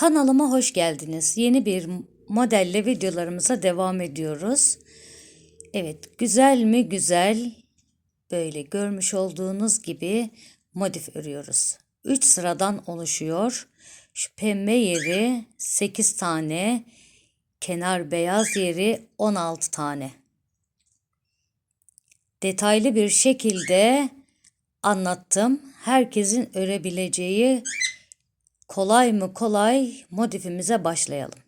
Kanalıma hoş geldiniz. Yeni bir modelle videolarımıza devam ediyoruz. Evet, güzel mi güzel böyle görmüş olduğunuz gibi modif örüyoruz. 3 sıradan oluşuyor. Şu pembe yeri 8 tane, kenar beyaz yeri 16 tane. Detaylı bir şekilde anlattım. Herkesin örebileceği kolay mı kolay modifimize başlayalım.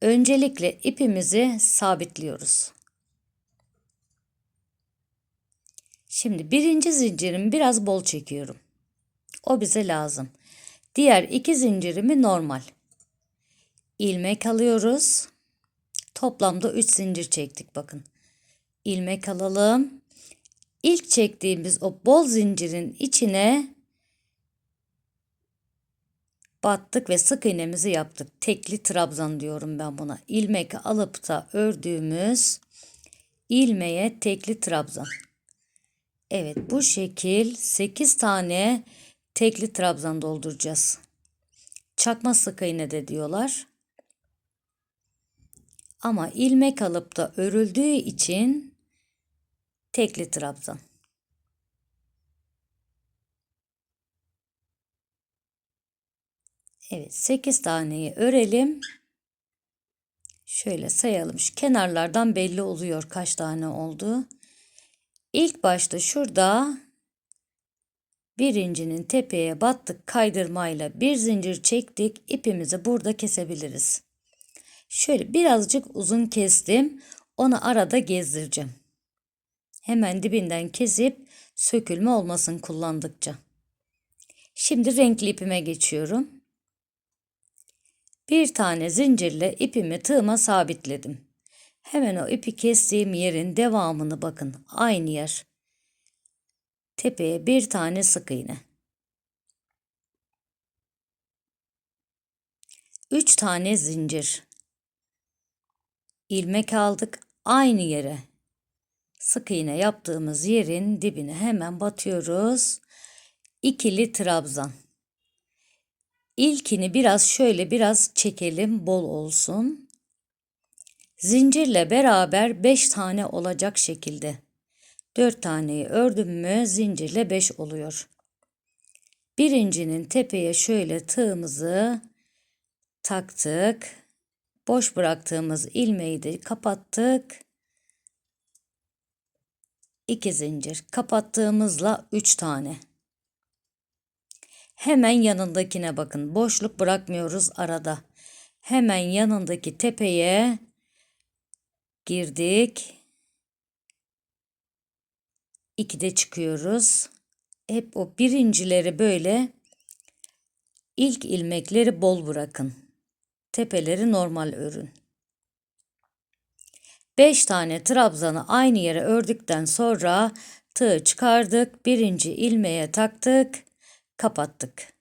Öncelikle ipimizi sabitliyoruz. Şimdi birinci zincirimi biraz bol çekiyorum. O bize lazım. Diğer iki zincirimi normal. İlmek alıyoruz. Toplamda 3 zincir çektik bakın. İlmek alalım. İlk çektiğimiz o bol zincirin içine battık ve sık iğnemizi yaptık. Tekli trabzan diyorum ben buna. İlmek alıp da ördüğümüz ilmeğe tekli trabzan. Evet bu şekil 8 tane tekli trabzan dolduracağız. Çakma sık iğne de diyorlar. Ama ilmek alıp da örüldüğü için tekli trabzan. Evet 8 taneyi örelim. Şöyle sayalım. Şu kenarlardan belli oluyor kaç tane oldu. İlk başta şurada birincinin tepeye battık kaydırmayla bir zincir çektik. İpimizi burada kesebiliriz. Şöyle birazcık uzun kestim. Onu arada gezdireceğim. Hemen dibinden kesip sökülme olmasın kullandıkça. Şimdi renkli ipime geçiyorum. Bir tane zincirle ipimi tığıma sabitledim. Hemen o ipi kestiğim yerin devamını bakın. Aynı yer. Tepeye bir tane sık iğne. Üç tane zincir. ilmek aldık. Aynı yere. Sık iğne yaptığımız yerin dibine hemen batıyoruz. İkili trabzan. İlkini biraz şöyle biraz çekelim bol olsun. Zincirle beraber 5 tane olacak şekilde. 4 taneyi ördüm mü zincirle 5 oluyor. Birincinin tepeye şöyle tığımızı taktık. Boş bıraktığımız ilmeği de kapattık. 2 zincir kapattığımızla 3 tane. Hemen yanındakine bakın. Boşluk bırakmıyoruz arada. Hemen yanındaki tepeye girdik. de çıkıyoruz. Hep o birincileri böyle ilk ilmekleri bol bırakın. Tepeleri normal örün. 5 tane trabzanı aynı yere ördükten sonra tığ çıkardık. Birinci ilmeğe taktık kapattık.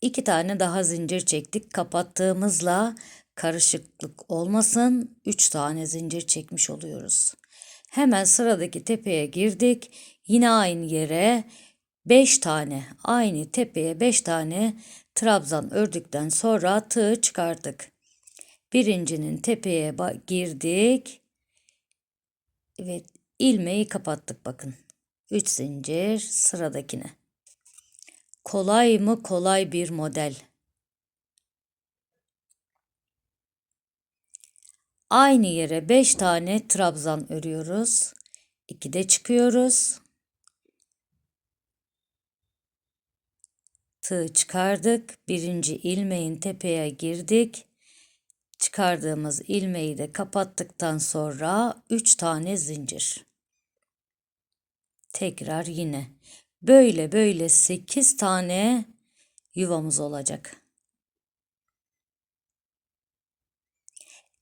İki tane daha zincir çektik. Kapattığımızla karışıklık olmasın. Üç tane zincir çekmiş oluyoruz. Hemen sıradaki tepeye girdik. Yine aynı yere beş tane aynı tepeye beş tane trabzan ördükten sonra tığ çıkardık. Birincinin tepeye girdik. Evet ilmeği kapattık bakın. 3 zincir sıradakine. Kolay mı kolay bir model. Aynı yere 5 tane trabzan örüyoruz. 2 de çıkıyoruz. Tığ çıkardık. Birinci ilmeğin tepeye girdik. Çıkardığımız ilmeği de kapattıktan sonra 3 tane zincir. Tekrar yine. Böyle böyle 8 tane yuvamız olacak.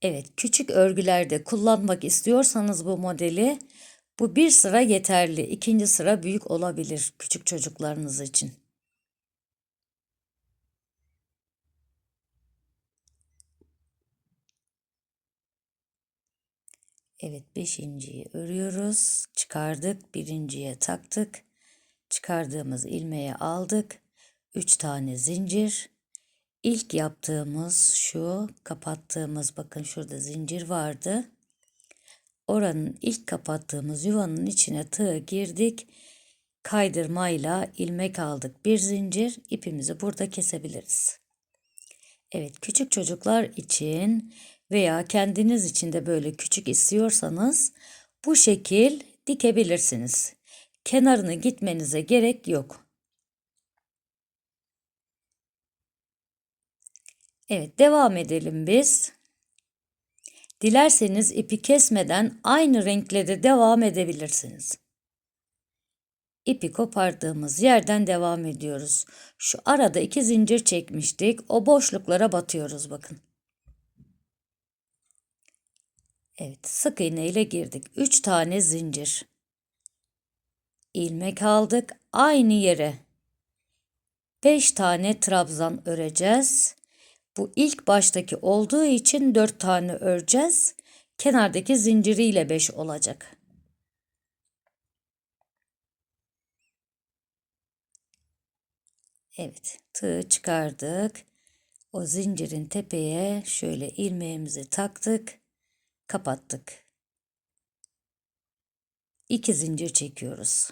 Evet, küçük örgülerde kullanmak istiyorsanız bu modeli bu bir sıra yeterli. İkinci sıra büyük olabilir küçük çocuklarınız için. Evet beşinciyi örüyoruz. Çıkardık. Birinciye taktık. Çıkardığımız ilmeği aldık. 3 tane zincir. İlk yaptığımız şu kapattığımız bakın şurada zincir vardı. Oranın ilk kapattığımız yuvanın içine tığ girdik. Kaydırmayla ilmek aldık. Bir zincir ipimizi burada kesebiliriz. Evet küçük çocuklar için veya kendiniz için de böyle küçük istiyorsanız bu şekil dikebilirsiniz. Kenarını gitmenize gerek yok. Evet devam edelim biz. Dilerseniz ipi kesmeden aynı renkle de devam edebilirsiniz. İpi kopardığımız yerden devam ediyoruz. Şu arada iki zincir çekmiştik. O boşluklara batıyoruz bakın. Evet sık iğne ile girdik. 3 tane zincir. ilmek aldık. Aynı yere 5 tane trabzan öreceğiz. Bu ilk baştaki olduğu için 4 tane öreceğiz. Kenardaki zinciriyle 5 olacak. Evet, tığ çıkardık. O zincirin tepeye şöyle ilmeğimizi taktık, kapattık. İki zincir çekiyoruz.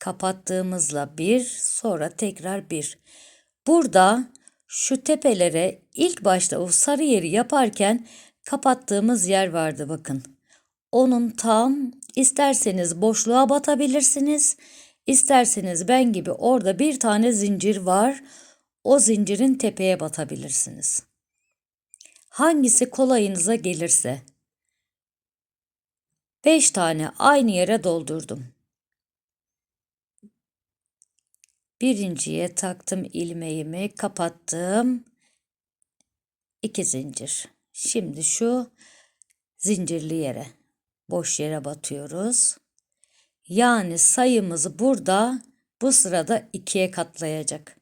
Kapattığımızla bir, sonra tekrar bir. Burada şu tepelere ilk başta o sarı yeri yaparken kapattığımız yer vardı bakın. Onun tam isterseniz boşluğa batabilirsiniz. İsterseniz ben gibi orada bir tane zincir var. O zincirin tepeye batabilirsiniz. Hangisi kolayınıza gelirse. 5 tane aynı yere doldurdum. Birinciye taktım ilmeğimi, kapattım. 2 zincir. Şimdi şu zincirli yere, boş yere batıyoruz. Yani sayımızı burada bu sırada ikiye katlayacak.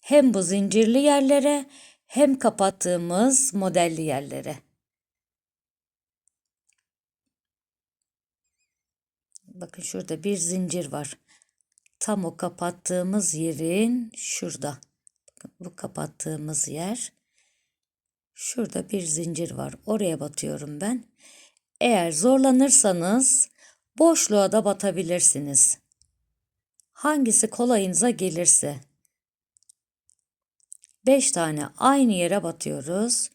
Hem bu zincirli yerlere hem kapattığımız modelli yerlere. Bakın şurada bir zincir var. Tam o kapattığımız yerin şurada. Bakın bu kapattığımız yer. Şurada bir zincir var. Oraya batıyorum ben. Eğer zorlanırsanız boşluğa da batabilirsiniz. Hangisi kolayınıza gelirse. 5 tane aynı yere batıyoruz.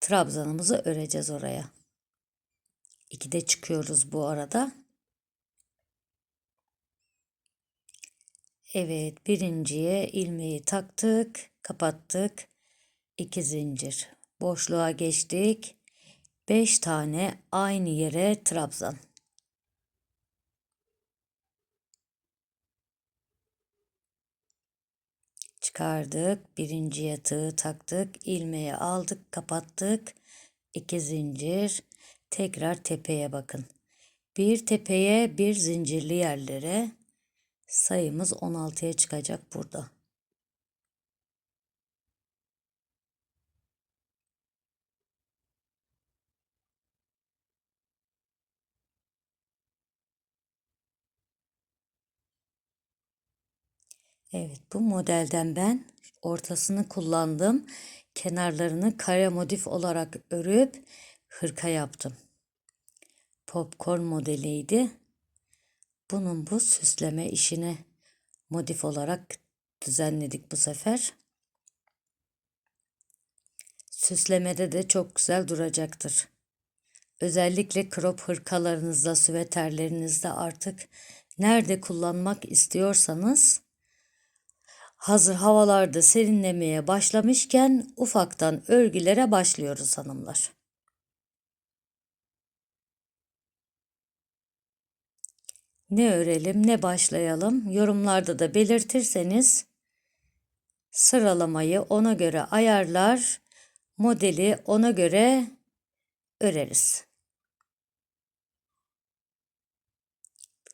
Trabzanımızı öreceğiz oraya. 2 de çıkıyoruz bu arada. Evet, birinciye ilmeği taktık, kapattık. 2 zincir. Boşluğa geçtik. 5 tane aynı yere trabzan. Çıkardık. Birinci yatağı taktık. ilmeği aldık. Kapattık. 2 zincir. Tekrar tepeye bakın. Bir tepeye bir zincirli yerlere sayımız 16'ya çıkacak burada. Evet bu modelden ben ortasını kullandım. Kenarlarını kare modif olarak örüp hırka yaptım. Popcorn modeliydi. Bunun bu süsleme işini modif olarak düzenledik bu sefer. Süslemede de çok güzel duracaktır. Özellikle crop hırkalarınızda, süveterlerinizde artık nerede kullanmak istiyorsanız Hazır havalarda serinlemeye başlamışken ufaktan örgülere başlıyoruz hanımlar. Ne örelim ne başlayalım yorumlarda da belirtirseniz sıralamayı ona göre ayarlar, modeli ona göre öreriz.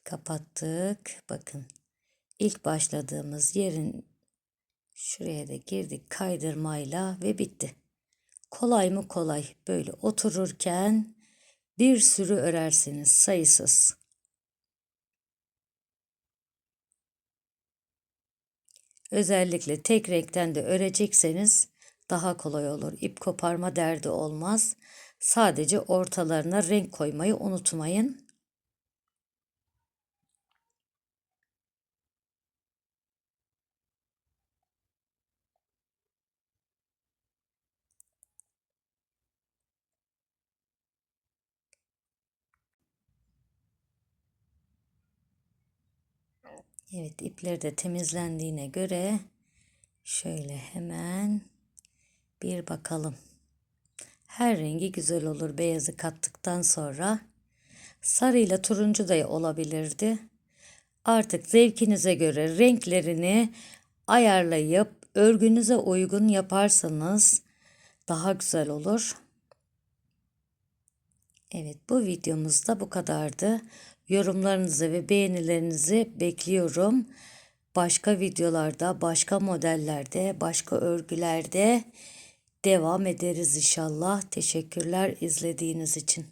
Kapattık. Bakın ilk başladığımız yerin Şuraya da girdik kaydırmayla ve bitti. Kolay mı kolay. Böyle otururken bir sürü örersiniz sayısız. Özellikle tek renkten de örecekseniz daha kolay olur. İp koparma derdi olmaz. Sadece ortalarına renk koymayı unutmayın. Evet ipleri de temizlendiğine göre şöyle hemen bir bakalım. Her rengi güzel olur beyazı kattıktan sonra. Sarıyla turuncu da olabilirdi. Artık zevkinize göre renklerini ayarlayıp örgünüze uygun yaparsanız daha güzel olur. Evet bu videomuz da bu kadardı. Yorumlarınızı ve beğenilerinizi bekliyorum. Başka videolarda, başka modellerde, başka örgülerde devam ederiz inşallah. Teşekkürler izlediğiniz için.